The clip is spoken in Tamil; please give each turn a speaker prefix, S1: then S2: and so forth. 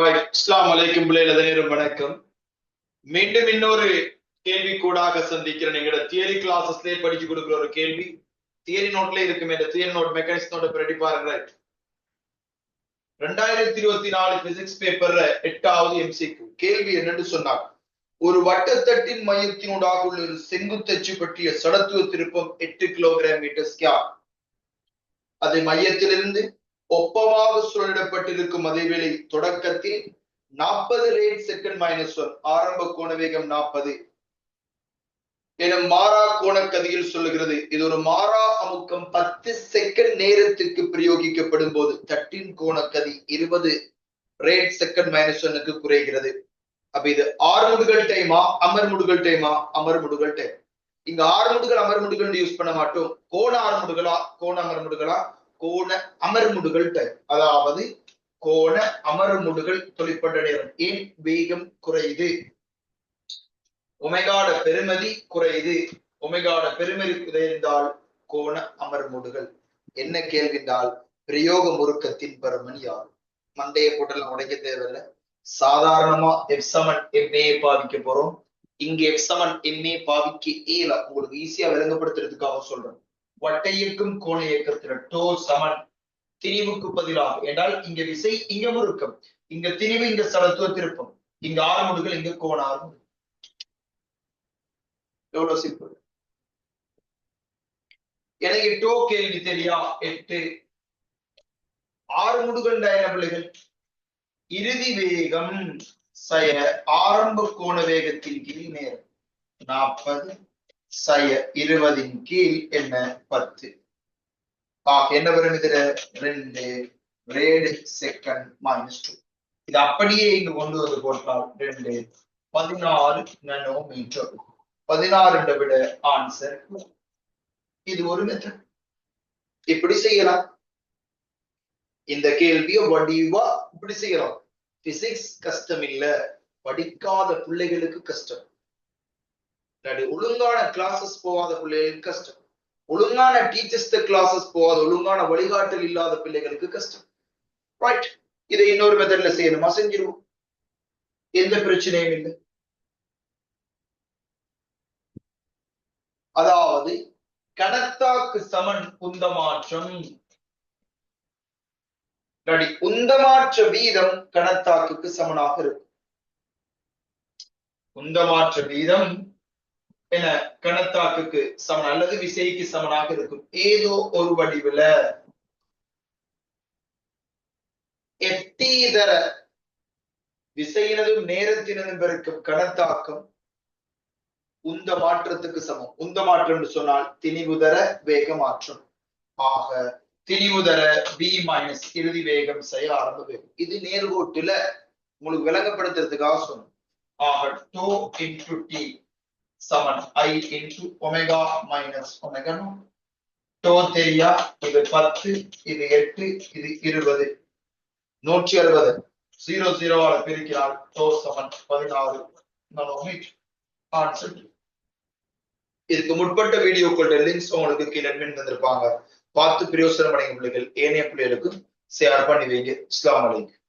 S1: இஸ்லாம் அலைக்கும் பிள்ளைகள நேரம் வணக்கம். மீண்டும் இன்னொரு கேள்வி கூடாக சந்திக்கிறேன் எங்களோட தியரி கிளாஸஸ்லயே படிச்சு கொடுக்குற ஒரு கேள்வி. தியரி நோட்ல இருக்குமே. இந்த theory note mechanics note ready பாருங்க. ரெண்டாயிரத்தி இருபத்தி நாலு பிசிக்ஸ் பேப்பர்ல எட்டாவது எம்சிக்கு கேள்வி என்னன்னு சொன்னாங்க ஒரு வட்டத்தட்டின் மையத்தினூடாக உள்ள ஒரு செங்குத்தச்சு பற்றிய சடத்துவ திருப்பம் எட்டு கிலோகிராம் மீட்டர் ஸ்கியார் அது மையத்திலிருந்து ஒப்பமாக சுழலிடப்பட்டிருக்கும் அதேவேளை தொடக்கத்தில் நாற்பது ரேட் செகண்ட் மைனஸ் ஒன் ஆரம்ப கோண வேகம் நாற்பது. எனும் மாறா கோணக்கதியில் சொல்லுகிறது. இது ஒரு மாறா அமுக்கம் பத்து செகண்ட் நேரத்திற்கு பிரயோகிக்கப்படும் போது தட்டின் கோணக்கதி இருபது ரேட் செகண்ட் மைனஸ் ஒன்னுக்கு குறைகிறது. அப்ப இது ஆறுமுடுகள் டைமா அமர்முடுகள் டைமா அமர்முடுகள் டைம் இங்க ஆறுமுடுகள் அமர்முடுகள் யூஸ் பண்ண மாட்டோம். கோண ஆறுமுடுகளா கோண அமர்முடுகளா கோண அமர்முடுகள் டைம் அதாவது கோண அமர்முடுகள் தொழிற்பட்ட நேரம் ஏன் வேகம் குறையுது? உமைகாட பெருமதி குறையுது. உமைகாட பெருமதி குறைந்தால் கோண அமர்முடுகள். என்ன கேள்வின்றால் பிரயோக முறுக்கத்தின் பருமன் யார்? மண்டைய போட்டெல்லாம் உடைக்க தேவையில்லை. சாதாரணமா எப்சமன் எம்ஏ பாவிக்க போறோம். இங்க எப்சமன் எம்ஏ பாவிக்க ஏல உங்களுக்கு ஈஸியா விளங்கப்படுத்துறதுக்காக சொல்றேன். வட்ட இயக்கம் கோண இயக்கத்துல டோ சமன் திரிவுக்கு பதிலாக. என்றால் இங்க விசை இங்க முறுக்கம். இங்க திரிவு இங்க சலத்துவ திருப்பம். இங்க ஆறுமுடுகள் இங்க கோண ஆறுமுடு எவ்வளவு சிம்பிள்? எனக்கு டோ கேள்வி தெரியா? எட்டு. ஆறு முடுகள் டயனபிள்கள் இறுதி வேகம் சய ஆரம்ப கோண வேகத்தின் கீழ் நேரம். நாற்பது சய இருபதின் கீழ் என்ன? பத்து. ஆக என்ன வரும் இதுல? ரெண்டு. ரேடு செகண்ட் மைனஸ் டூ இது அப்படியே இங்க கொண்டு வந்து போட்டால் ரெண்டு. பதினாறு நானோ மீட்டர் பதினாறு விட ஆன்சர் இது ஒரு மெத்தட் இப்படி செய்யலாம். இந்த கேள்வியை வடிவா இப்படி செய்யலாம். பிசிக்ஸ் கஷ்டம் இல்ல. படிக்காத பிள்ளைகளுக்கு கஷ்டம். இல்லாட்டி ஒழுங்கான கிளாஸஸ் போகாத பிள்ளைகளுக்கு கஷ்டம். ஒழுங்கான டீச்சர்ஸ் கிளாஸஸ் போகாத ஒழுங்கான வழிகாட்டல் இல்லாத பிள்ளைகளுக்கு கஷ்டம். ரைட் இதை இன்னொரு மெத்தட்ல செய்யணுமா? செஞ்சிருவோம். எந்த பிரச்சனையும் இல்லை. அதாவது கணத்தாக்கு சமன் உந்தமாற்றம். உந்தமாற்ற வீதம் கணத்தாக்குக்கு சமனாக இருக்கும். உந்தமாற்ற வீதம் என கணத்தாக்குக்கு சமன் அல்லது விசைக்கு சமனாக இருக்கும். ஏதோ ஒரு வடிவுல எத்தீதர விசையினதும் நேரத்தினதும் பெருக்கும் கணத்தாக்கம் உந்த மாற்றத்துக்கு சமம். உந்த மாற்றம் சொன்னால் திணிவுதர வேக மாற்றம் ஆக திணிவுதர பி மைனஸ் இறுதி வேகம் செய்ய ஆரம்ப வேகம். இது நேர்கோட்டுல உங்களுக்கு விளங்கப்படுத்துறதுக்காக சொன்னோம் ஆக tau into T Saman I into omega minus omega tau தெரியா இது பத்து இது எட்டு இது இருபது. நூற்றி அறுபது. ஜீரோ ஜீரோவால பிரிக்கிறால் டோ சமன் பதினாறு. ஆன்சர் இதுக்கு முற்பட்ட வீடியோக்கள் லிங்க்ஸ் உங்களுக்கு கீழே அட்மின் தந்திருப்பாங்க பார்த்து பிரயோசனம் அடையும் பிள்ளைகள் ஏனைய பிள்ளைகளுக்கும் ஷேர் பண்ணி வைங்க. இஸ்லாம் அலைக்கும்